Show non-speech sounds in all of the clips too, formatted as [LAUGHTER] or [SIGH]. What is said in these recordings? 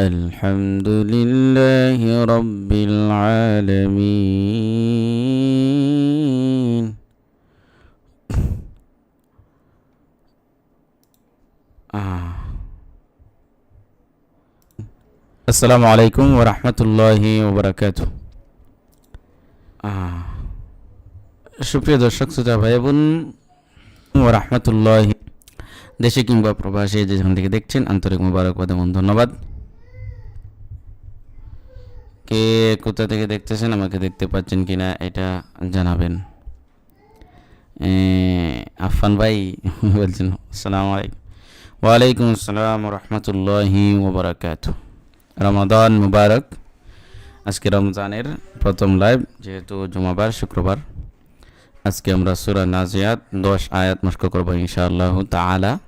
الحمد لله رب العالمين آه. السلام عليكم ورحمة الله وبركاته آه. সুপ্রিয় দর্শক শ্রোতা ভাই বোন রহমতুল্লাহ দেশে কিংবা প্রবাসে যেখান থেকে দেখছেন আন্তরিক মুবারকবাদ এবং ধন্যবাদ কে কোথা থেকে দেখতেছেন? আমাকে দেখতে পাচ্ছেন কিনা এটা জানাবেন। এ, আফফান ভাই [LAUGHS] বলছেন আসসালামু আলাইকুম। ওয়ালাইকুম আসসালাম রহমতুল্লাহি ওবরাকাত রমাদান মুবারক। আজকে রমজানের প্রথম লাইভ যেহেতু জুমাবার শুক্রবার। আজকে আমরা সুরা নাজিয়াত দশ আয়াত মস্ক করব ইনশাআল্লাহ তাআলা।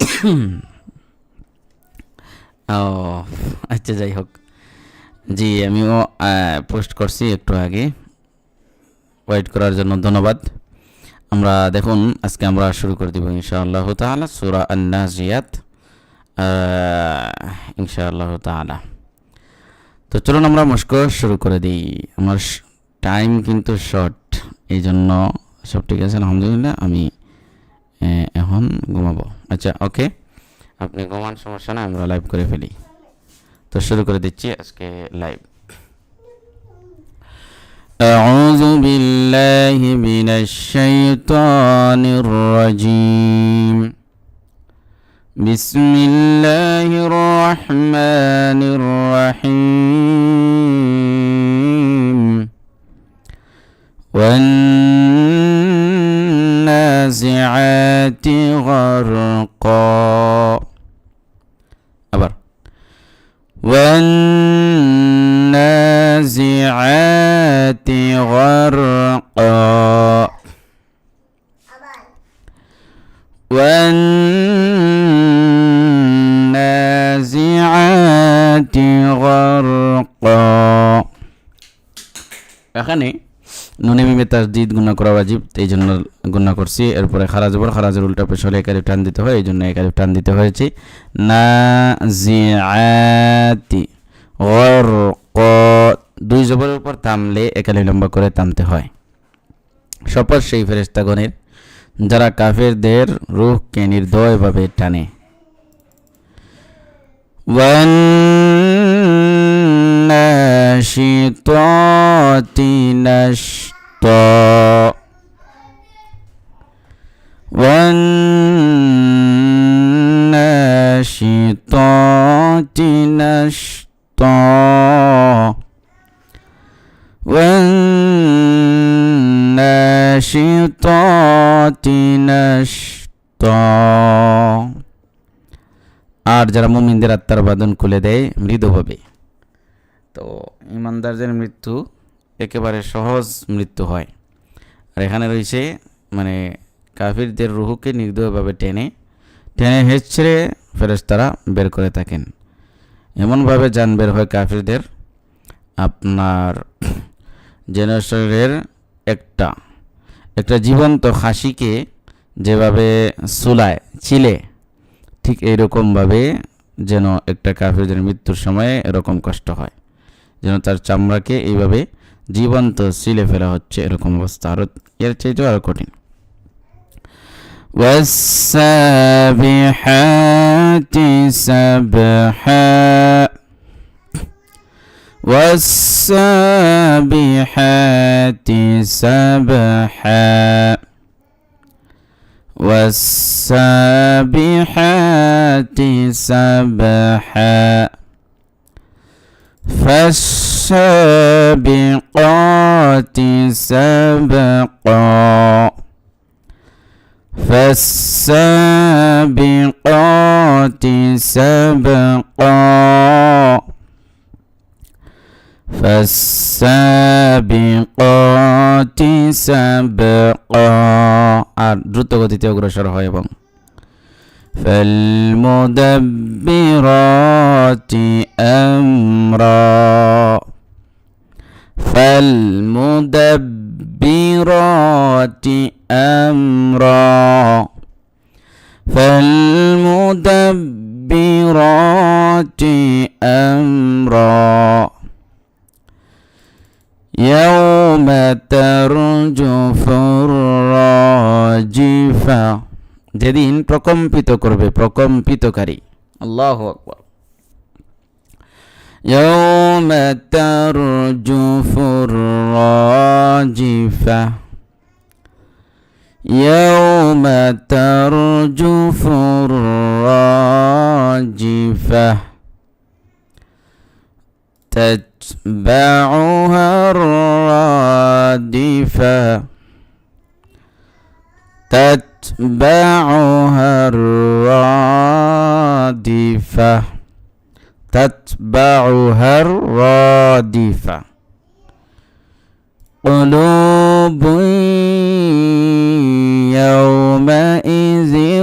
[COUGHS] ও আচ্ছা যাই হোক। জি, আমিও পোস্ট করছি একটু আগে। ওয়েট করার জন্য ধন্যবাদ। আমরা দেখুন, আজকে আমরা শুরু করে দিব ইনশাআল্লাহ তাআলা সুরা আন-নাজিয়াত। ইনশাআল্লাহ তাআলা। তো চলুন আমরা মস্ক শুরু করে দিই। আমার টাইম কিন্তু শর্ট এই জন্য সব ঠিক আছে, আলহামদুলিল্লাহ, আমি এখন ঘুমাবো। আচ্ছা ওকে আপনি ঘুমান, সমস্যা না আমরা লাইভ করে ফেলি। তো শুরু করে দিচ্ছি আজকে লাইভ أعوذ بالله من الشيطان الرجيم بسم الله الرحمن الرحيم والنازعات غرقا والنازعات غرقا والنازعات غرقا এখানে নুনে মিমে তাসদিদ গুণা করা ওয়াজিব এই জন্য গুণা করছি এরপরে খারাজ বর খারাজের উল্টা পেশ হলে একালিফ টান দিতে হয় এই জন্য একালিফ টান দিতে হয়েছে না জিআতি গরক দুই জবরের উপর থামলে একালি লম্বা করে থামতে হয় শপথ সেই ফেরেস্তাগণের যারা কাফেরদের রুহকে নির্দয়ভাবে টানে والناشطات نشطا والناشطات نشطا والناشطات نشطا আর যারা মুমিনদের আত্মার বাদন খুলে দেয় মৃদুভাবে তো ইমানদারদের মৃত্যু একেবারে সহজ মৃত্যু হয়। আর এখানে রয়েছে মানে কাফিরদের রুহুকে নির্দয়ভাবে টেনে টেনে হেঁচড়ে ফেরেশতারা বের করে থাকেন। এমনভাবে যান বের হয় কাফিরদের। আপনার শরীরের একটা একটা জীবন্ত খাসিকে যেভাবে সুলায় চিলে, ঠিক এইরকমভাবে যেন একটা কাফিরদের মৃত্যুর সময়ে এরকম কষ্ট হয়, যেন তার চামড়াকে এইভাবে জীবন্ত সিলে ফেলা হচ্ছে এরকম অবস্থা আরও এর চাইতেও আরও কঠিন والسابحات سبحا والسابحات سبحا والسابحات سبحا فالسابقات سبقا فالسابقات سبقا فالسابقات سبقا আর দ্রুত গতিতে অগ্রসর হয় এবং فالمدبرات أمرا فالمدبرات أمرا فالمدبرات المدبرات أمرا يوم ترجف الراجفة যেদিন প্রকম্পিত করবে প্রকম্পিতকারী আল্লাহু আকবার يوم ترجف الراجفة. يوم ترجف الراجفة. تتبعها الرادفة. تتبعها الرادفة. تتبعها الرادفة. قلوب يومئذ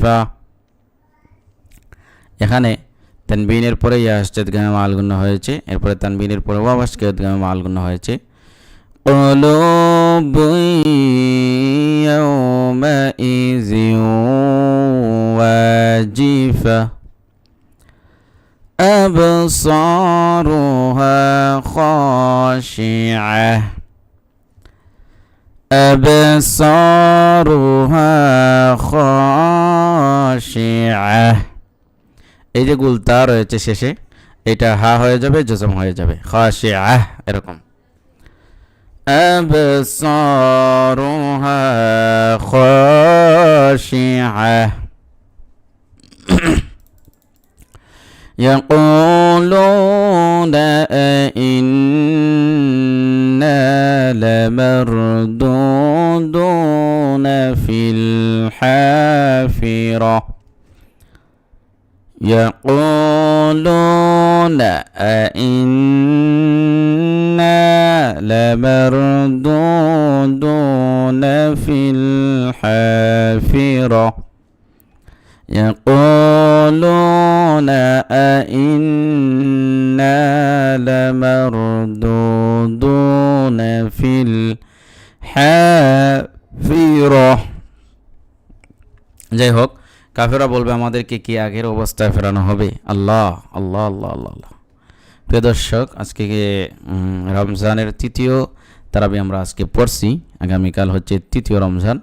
واجفة এখানে তানবিনের পরে ইয়া আসজাদগামে মালগুন্য হয়েছে এরপরে তানবিনের পরে ওয়াব আসজাদগামে মালগুন্য হয়েছে قلوب يومئذ واجفة أبصارها خاشعة أبصارها خاشعة এই যে গুলতা রয়েছে শেষে এটা হা হয়ে যাবে জজম হয়ে যাবে খাশিআহ এরকম أبصارها خاشعة يقولون أئنا لمردودون في الحافرة يقولون أئنا لمردودون في الحافرة يقولون أئنا لمردودون في الحافرة যাই হোক কাফেরা বলবে আমাদেরকে কি আগের অবস্থায় ফেরানো হবে আল্লাহ আল্লাহ আল্লাহ আল্লাহ আল্লাহ প্রিয় দর্শক আজকে উম, রমজানের তৃতীয় তারাবি আমরা আজকে পড়ছি আগামীকাল হচ্ছে তৃতীয় রমজান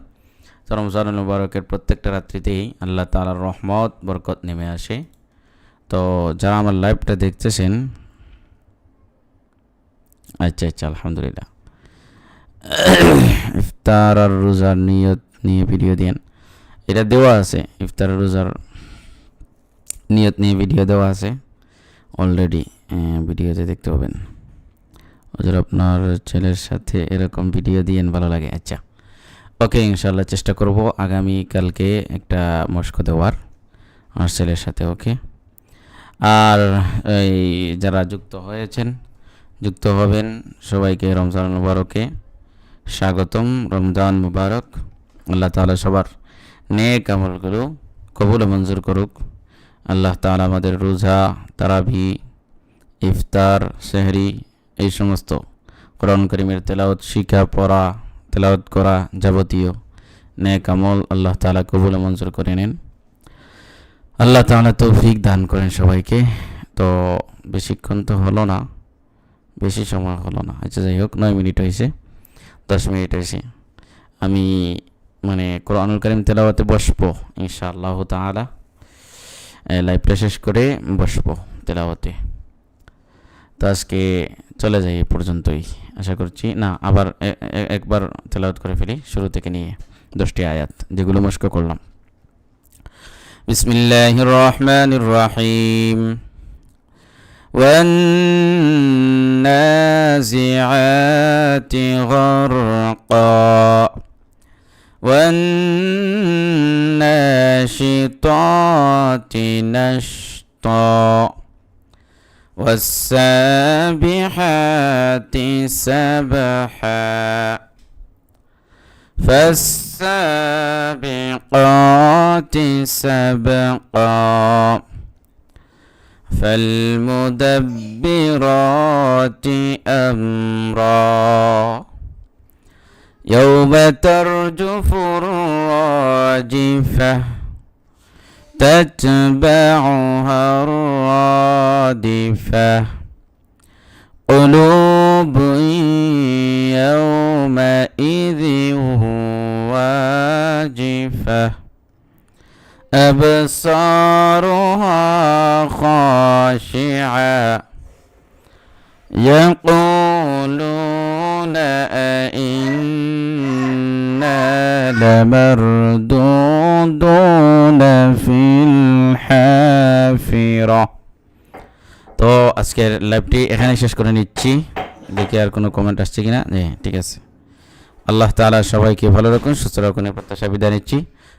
তো রমজানুল মুবারকের প্রত্যেকটা রাত্রিতেই আল্লাহ তালার রহমত বরকত নেমে আসে তো যারা আমার লাইভটা দেখতেছেন আচ্ছা আচ্ছা আলহামদুলিল্লাহ ইফতার আর রোজার নিয়ত নিয়ে ভিডিও দেন। এটা দেওয়া আছে, ইফতার রোজার নিয়ত নিয়ে ভিডিও দেওয়া আছে। অলরেডি ভিডিওতে দেখতে পাবেন। ওদের আপনার ছেলের সাথে এরকম ভিডিও দিয়েন ভালো লাগে আচ্ছা। ওকে ইনশাল্লাহ চেষ্টা করব আগামী কালকে একটা মস্ক দেওয়ার, আমার ছেলের সাথে, ওকে। আর এই যারা যুক্ত হয়েছেন, যুক্ত হবেন, সবাইকে রমজান মুবারকে। স্বাগতম, রমজান মুবারক। আল্লাহ তাআলা সবার নেক আমলগুলো কবুল মঞ্জুর করুক। আল্লাহ তাআলা আমাদের রোজা, তারাবি, ইফতার, সেহরি এই সমস্ত কোরআন করিমের তেলাওত শিখা পড়া তেলাওত করা যাবতীয় নেক আমল আল্লাহ তাআলা কবুল মঞ্জুর করে নেন। আল্লাহ তাআলা তৌফিক দান করেন সবাইকে। তো বেশিক্ষণ তো হলো না, বেশি সময় হলো না। আচ্ছা যাই হোক, নয় মিনিট হয়েছে। দশ মিনিট হয়েছে আমি মানে কোরআনুল করিম তেলাওয়াতে বসবো, ইনশাআল্লাহ তাআলা। লাইভটা শেষ করে বসবো তেলাওয়াতে। তো আজকে চলে যাই এ পর্যন্তই। আশা করছি, না, আবার একবার তেলাওয়াত করে ফেলি, শুরু থেকে নিয়ে দশটি আয়াত যেগুলো মস্ক করলাম। বিসমিল্লাহির রহমানির রহিম। والنازعات غرقا والناشطات نشطا والسابحات سبحا. فالسابقات سبقا. فالمدبرات أمرا. يوم ترجف الراجفة تتبعها الرادفة. قلوب يومئذ واجفة. أبصارها خاشعة يقولون أئنا لمردودون في الحافرة তো আজকের লাইভটি এখানে শেষ করে নিচ্ছি দেখি আর কোনো কমেন্ট আসছে কিনা জি ঠিক আছে আল্লাহ তাআলা সবাইকে ভালো রাখুন সুস্থ রাখুন এই প্রত্যাশা বিদায় নিচ্ছি